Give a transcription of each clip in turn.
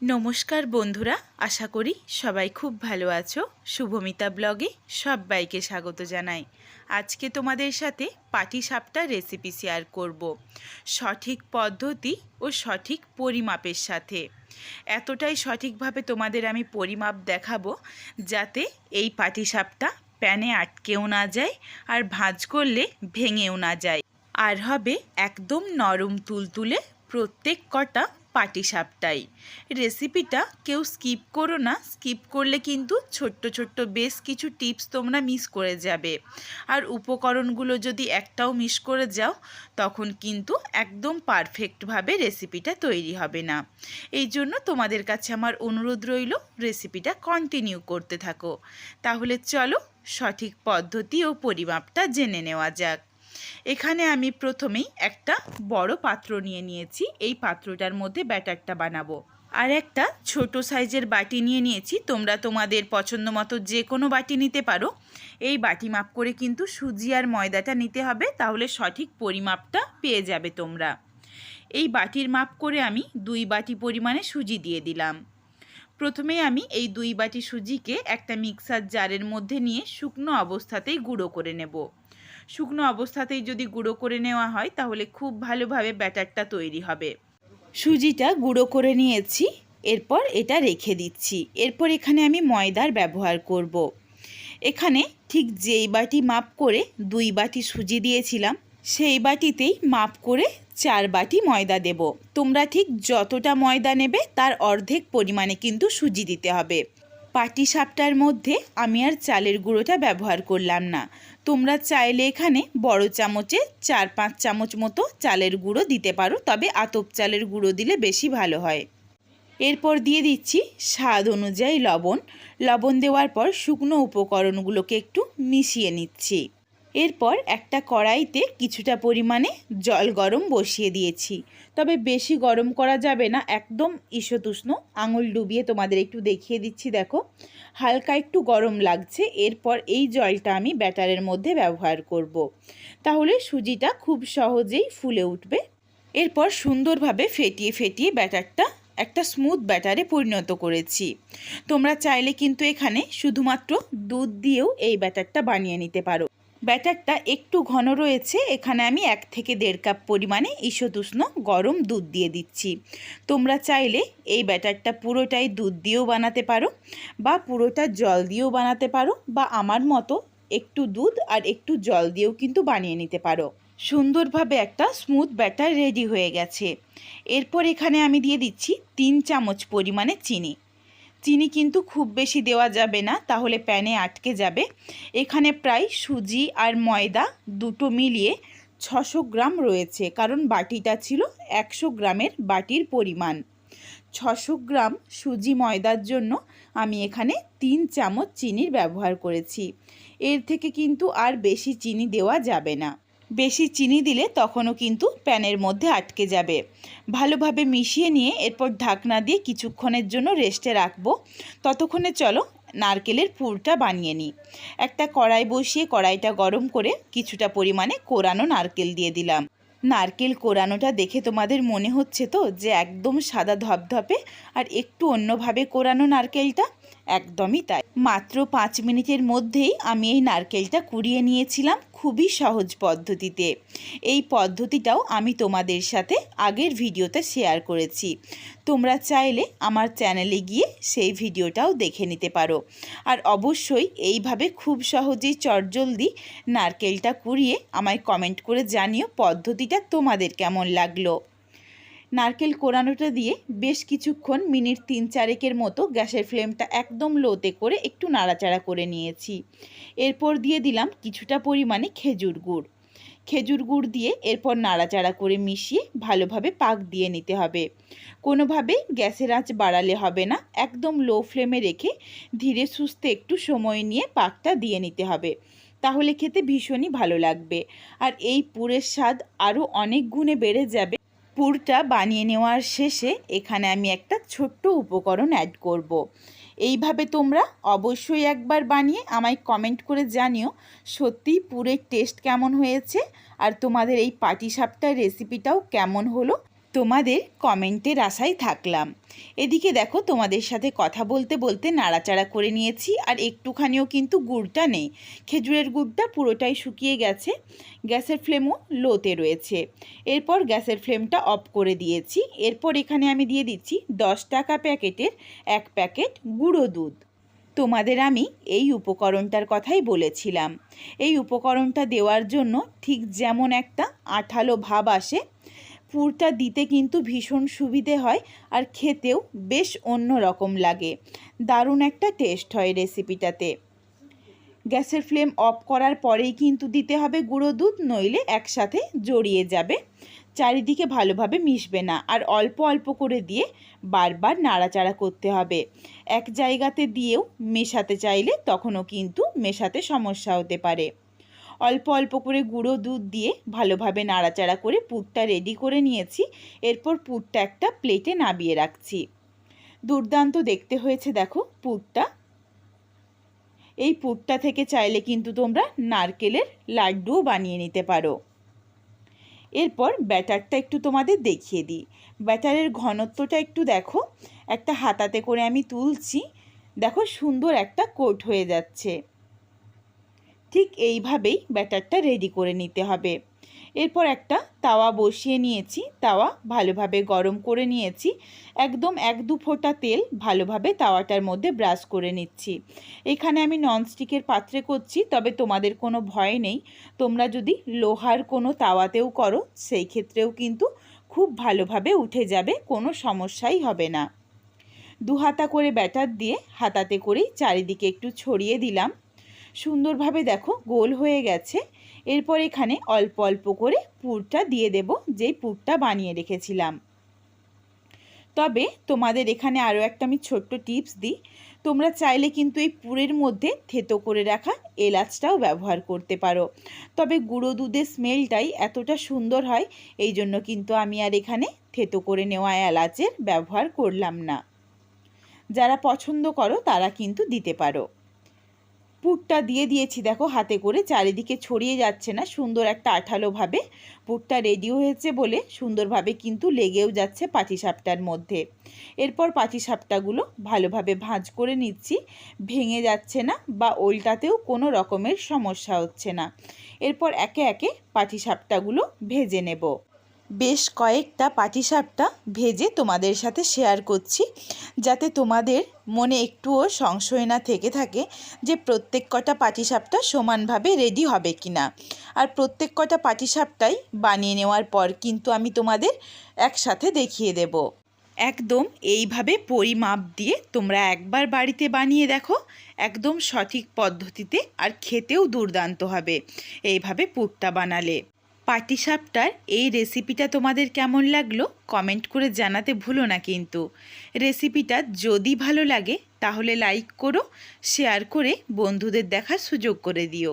নমস্কার বন্ধুরা, আশা করি সবাই খুব ভালো আছো। শুভমিতা ব্লগে সবাইকে স্বাগত জানাই। আজকে তোমাদের সাথে পাটিসাপটা রেসিপি শেয়ার করব। সঠিক পদ্ধতি ও সঠিক পরিমাপের সাথে। এতটাই সঠিকভাবে তোমাদের আমি পরিমাপ দেখাবো যাতে এই পাটিসাপটা প্যানে আটকেও না যায় আর ভাঁজ করলে ভেঙেও না যায়। আর হবে একদম নরম তুলতুলে প্রত্যেক কটা পাটিসাপটাই রেসিপিটা কেউ স্কিপ করো না, স্কিপ করলে কিন্তু ছোট্ট ছোট্ট বেশ কিছু টিপস তোমরা মিস করে যাবে। আর উপকরণগুলো যদি একটাও মিস করে যাও, তখন কিন্তু একদম পারফেক্টভাবে রেসিপিটা তৈরি হবে না। এই জন্য তোমাদের কাছে আমার অনুরোধ রইল, রেসিপিটা কন্টিনিউ করতে থাকো। তাহলে চলো সঠিক পদ্ধতি ও পরিমাপটা জেনে নেওয়া যাক। এখানে আমি প্রথমেই একটা বড় পাত্র নিয়ে নিয়েছি। এই পাত্রটার মধ্যে ব্যাটারটা বানাবো। আর একটা ছোট সাইজের বাটি নিয়ে নিয়েছি। তোমরা তোমাদের পছন্দ মতো যে কোনো বাটি নিতে পারো। এই বাটি মাপ করে কিন্তু সুজি আর ময়দাটা নিতে হবে, তাহলে সঠিক পরিমাপটা পেয়ে যাবে তোমরা। এই বাটির মাপ করে আমি দুই বাটি পরিমাণে সুজি দিয়ে দিলাম। প্রথমে আমি এই দুই বাটি সুজিকে একটা মিক্সার জারের মধ্যে নিয়ে শুকনো অবস্থাতেই গুঁড়ো করে নেব। শুকনো অবস্থাতেই যদি গুঁড়ো করে নেওয়া হয়, তাহলে খুব ভালোভাবে ব্যাটারটা তৈরি হবে। সুজিটা গুঁড়ো করে নিয়েছি, এরপর এটা রেখে দিচ্ছি। এরপর এখানে আমি ময়দার ব্যবহার করব। এখানে ঠিক যেই বাটি মাপ করে দুই বাটি সুজি দিয়েছিলাম, সেই বাটিতেই মাপ করে চার বাটি ময়দা দেব। তোমরা ঠিক যতটা ময়দা নেবে, তার অর্ধেক পরিমাণে কিন্তু সুজি দিতে হবে। পাটি সাপটার মধ্যে আমি আর চালের গুঁড়োটা ব্যবহার করলাম না। তোমরা চাইলে এখানে বড় চামচে চার পাঁচ চামচ মতো চালের গুঁড়ো দিতে পারো, তবে আতপ চালের গুঁড়ো দিলে বেশি ভালো হয়। এরপর দিয়ে দিচ্ছি স্বাদ অনুযায়ী লবণ। লবণ দেওয়ার পর শুকনো উপকরণগুলোকে একটু মিশিয়ে নিচ্ছি। এরপর একটা কড়াইতে কিছুটা পরিমাণে জল গরম বসিয়ে দিয়েছি। তবে বেশি গরম করা যাবে না, একদম ঈশতুষ্ণ আঙুল ডুবিয়ে তোমাদের একটু দেখিয়ে দিচ্ছি, দেখো। হালকা একটু গরম লাগছে, এরপর এই জলটা আমি ব্যাটারের মধ্যে ব্যবহার করব। তাহলে সুজিটা খুব সহজেই ফুলে উঠবে। এরপর সুন্দরভাবে ফেটিয়ে ফেটিয়ে ব্যাটারটা একটা স্মুথ ব্যাটারে পরিণত করেছি। তোমরা চাইলে কিন্তু এখানে শুধুমাত্র দুধ দিয়েও এই ব্যাটারটা বানিয়ে নিতে পারো। ব্যাটারটা একটু ঘন রয়েছে, এখানে আমি এক থেকে দেড় কাপ পরিমাণে ঈশতুষ্ণ গরম দুধ দিয়ে দিচ্ছি। তোমরা চাইলে এই ব্যাটারটা পুরোটাই দুধ দিয়েও বানাতে পারো বা পুরোটা জল দিয়েও বানাতে পারো বা আমার মতো একটু দুধ আর একটু জল দিয়েও কিন্তু বানিয়ে নিতে পারো। সুন্দরভাবে একটা স্মুথ ব্যাটার রেডি হয়ে গেছে। এরপর এখানে আমি দিয়ে দিচ্ছি তিন চামচ পরিমাণে চিনি। চিনি কিন্তু খুব বেশি দেওয়া যাবে না, তাহলে প্যানে আটকে যাবে। এখানে প্রায় সুজি আর ময়দা দুটো মিলিয়ে ছশো গ্রাম রয়েছে, কারণ বাটিটা ছিল একশো গ্রামের বাটির পরিমাণ। ছশো গ্রাম সুজি ময়দার জন্য আমি এখানে তিন চামচ চিনির ব্যবহার করেছি। এর থেকে কিন্তু আর বেশি চিনি দেওয়া যাবে না। বেশি চিনি দিলে তখনও কিন্তু প্যানের মধ্যে আটকে যাবে। ভালোভাবে মিশিয়ে নিয়ে এরপর ঢাকনা দিয়ে কিছুক্ষণের জন্য রেস্টে রাখব। ততক্ষণে চলো নারকেলের পুরটা বানিয়ে নিই। একটা কড়াই বসিয়ে কড়াইটা গরম করে কিছুটা পরিমাণে কোরানো নারকেল দিয়ে দিলাম। নারকেল কোরানোটা দেখে তোমাদের মনে হচ্ছে তো যে একদম সাদা ধপধপে আর একটু অন্যভাবে কোরানো নারকেলটা? একদমই তাই। মাত্র পাঁচ মিনিটের মধ্যেই আমি এই নারকেলটা কুড়িয়ে নিয়েছিলাম খুবই সহজ পদ্ধতিতে। এই পদ্ধতিটাও আমি তোমাদের সাথে আগের ভিডিওতে শেয়ার করেছি। তোমরা চাইলে আমার চ্যানেলে গিয়ে সেই ভিডিওটাও দেখে নিতে পারো। আর অবশ্যই এইভাবে খুব সহজেই চটজলদি নারকেলটা কুড়িয়ে আমায় কমেন্ট করে জানিও পদ্ধতিটা তোমাদের কেমন লাগল। নারকেল কোরানোটা দিয়ে বেশ কিছুক্ষণ মিনিট তিন চারেকের মতো গ্যাসের ফ্লেমটা একদম লোতে করে একটু নাড়াচাড়া করে নিয়েছি। এরপর দিয়ে দিলাম কিছুটা পরিমাণে খেজুর গুড়। খেজুর গুড় দিয়ে এরপর নাড়াচাড়া করে মিশিয়ে ভালোভাবে পাক দিয়ে নিতে হবে। কোনোভাবেই গ্যাসের আঁচ বাড়ালে হবে না, একদম লো ফ্লেমে রেখে ধীরে সুস্থে একটু সময় নিয়ে পাকটা দিয়ে নিতে হবে। তাহলে খেতে ভীষণই ভালো লাগবে। আর এই পুরের স্বাদ আরও অনেক গুণে বেড়ে যাবে পুরটা বানিয়ে নেওয়ার শেষে এখানে আমি একটা ছোট্ট উপকরণ অ্যাড করব। এইভাবে তোমরা অবশ্যই একবার বানিয়ে আমায় কমেন্ট করে জানিও, সত্যি পুরের টেস্ট কেমন হয়েছে আর তোমাদের এই পাটিসাপটার রেসিপিটাও কেমন হলো তোমাদের কমেন্টের আশায় থাকলাম। এদিকে দেখো, তোমাদের সাথে কথা বলতে বলতে নাড়াচাড়া করে নিয়েছি, আর একটুখানিও কিন্তু গুড়টা নেই। খেজুরের গুড়টা পুরোটাই শুকিয়ে গেছে। গ্যাসের ফ্লেমও লোতে রয়েছে। এরপর গ্যাসের ফ্লেমটা অফ করে দিয়েছি। এরপর এখানে আমি দিয়ে দিচ্ছি দশ টাকা প্যাকেটের এক প্যাকেট গুঁড়ো দুধ। তোমাদের আমি এই উপকরণটার কথাই বলেছিলাম। এই উপকরণটা দেওয়ার জন্য ঠিক যেমন একটা আঠালো ভাব আসে পুরটা দিতে কিন্তু ভীষণ সুবিধে হয় আর খেতেও বেশ অন্য রকম লাগে। দারুণ একটা টেস্ট হয় রেসিপিটাতে গ্যাসের ফ্লেম অফ করার পরেই কিন্তু দিতে হবে গুঁড়ো দুধ, নইলে একসাথে জড়িয়ে যাবে। চারিদিকে ভালোভাবে মিশবে না আর অল্প অল্প করে দিয়ে বারবার নাড়াচাড়া করতে হবে। এক জায়গাতে দিয়েও মেশাতে চাইলে তখনও কিন্তু মেশাতে সমস্যা হতে পারে। অল্প অল্প করে গুঁড়ো দুধ দিয়ে ভালোভাবে নাড়াচাড়া করে পুরটা রেডি করে নিয়েছি। এরপর পুরটা একটা প্লেটে নাবিয়ে রাখছি। দুর্দান্ত দেখতে হয়েছে দেখো পুরটা। এই পুরটা থেকে চাইলে কিন্তু তোমরা নারকেলের লাড্ডুও বানিয়ে নিতে পারো। এরপর ব্যাটারটা একটু তোমাদের দেখিয়ে দিই। ব্যাটারের ঘনত্বটা একটু দেখো। একটা হাতাতে করে আমি তুলছি। দেখো সুন্দর একটা কোট হয়ে যাচ্ছে। ঠিক এইভাবেই ব্যাটারটা রেডি করে নিতে হবে। এরপর একটা তাওয়া বসিয়ে নিয়েছি। তাওয়া ভালোভাবে গরম করে নিয়েছি। একদম এক দু ফোঁটা তেল ভালোভাবে তাওয়াটার মধ্যে ব্রাশ করে নিচ্ছি। এখানে আমি ননস্টিকের পাত্রে করছি, তবে তোমাদের কোনো ভয় নেই। তোমরা যদি লোহার কোনো তাওয়াতেও করো, সেই ক্ষেত্রেও কিন্তু খুব ভালোভাবে উঠে যাবে, কোনো সমস্যাই হবে না। দু হাতা করে ব্যাটার দিয়ে হাতাতে করেই চারিদিকে একটু ছড়িয়ে দিলাম। সুন্দরভাবে দেখো গোল হয়ে গেছে। এরপর এখানে অল্প অল্প করে পুরটা দিয়ে দেব, যেই পুরটা বানিয়ে রেখেছিলাম। তবে তোমাদের এখানে আরও একটা আমি ছোট্ট টিপস দিই। তোমরা চাইলে কিন্তু এই পুরের মধ্যে থেতো করে রাখা এলাচটাও ব্যবহার করতে পারো। তবে গুঁড়ো দুধের স্মেলটাই এতটা সুন্দর হয়, এই জন্য কিন্তু আমি আর এখানে থেতো করে নেওয়া এলাচের ব্যবহার করলাম না। যারা পছন্দ করো তারা কিন্তু দিতে পারো। পুরটা দিয়ে দিয়েছি, দেখো হাতে করে। চারিদিকে ছড়িয়ে যাচ্ছে না, সুন্দর একটা আঠালোভাবে। পুরটা রেডি হয়েছে বলে সুন্দরভাবে কিন্তু লেগেও যাচ্ছে পাটিসাপটার মধ্যে। এরপর পাটিসাপটাগুলো ভালোভাবে ভাঁজ করে নিচ্ছি। ভেঙে যাচ্ছে না বা ওল্টাতেও কোনো রকমের সমস্যা হচ্ছে না। এরপর একে একে পাটিসাপটাগুলো ভেজে নেব। বেশ কয়েকটা পাটিসাপটা ভেজে তোমাদের সাথে শেয়ার করছি, যাতে তোমাদের মনে একটুও সংশয় না থেকে থাকে যে প্রত্যেক কটা পাটিসাপটা সমানভাবে রেডি হবে কি না আর প্রত্যেক কটা পাটিসাপটাই বানিয়ে নেওয়ার পর কিন্তু আমি তোমাদের একসাথে দেখিয়ে দেব। একদম এইভাবে পরিমাপ দিয়ে তোমরা একবার বাড়িতে বানিয়ে দেখো, একদম সঠিক পদ্ধতিতে আর খেতেও দুর্দান্ত হবে, এইভাবে পুরটা বানালে। পাটিসাপটার এই রেসিপিটা তোমাদের কেমন লাগল? কমেন্ট করে জানাতে ভুলো না কিন্তু। রেসিপিটা যদি ভালো লাগে, তাহলে লাইক করো শেয়ার করে বন্ধুদের দেখার সুযোগ করে দিও।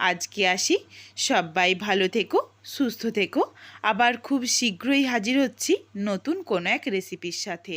আজকে আসি। সবাই ভালো থেকো, সুস্থ থেকো। আবার খুব শীঘ্রই হাজির হচ্ছি নতুন কোনো এক রেসিপির সাথে।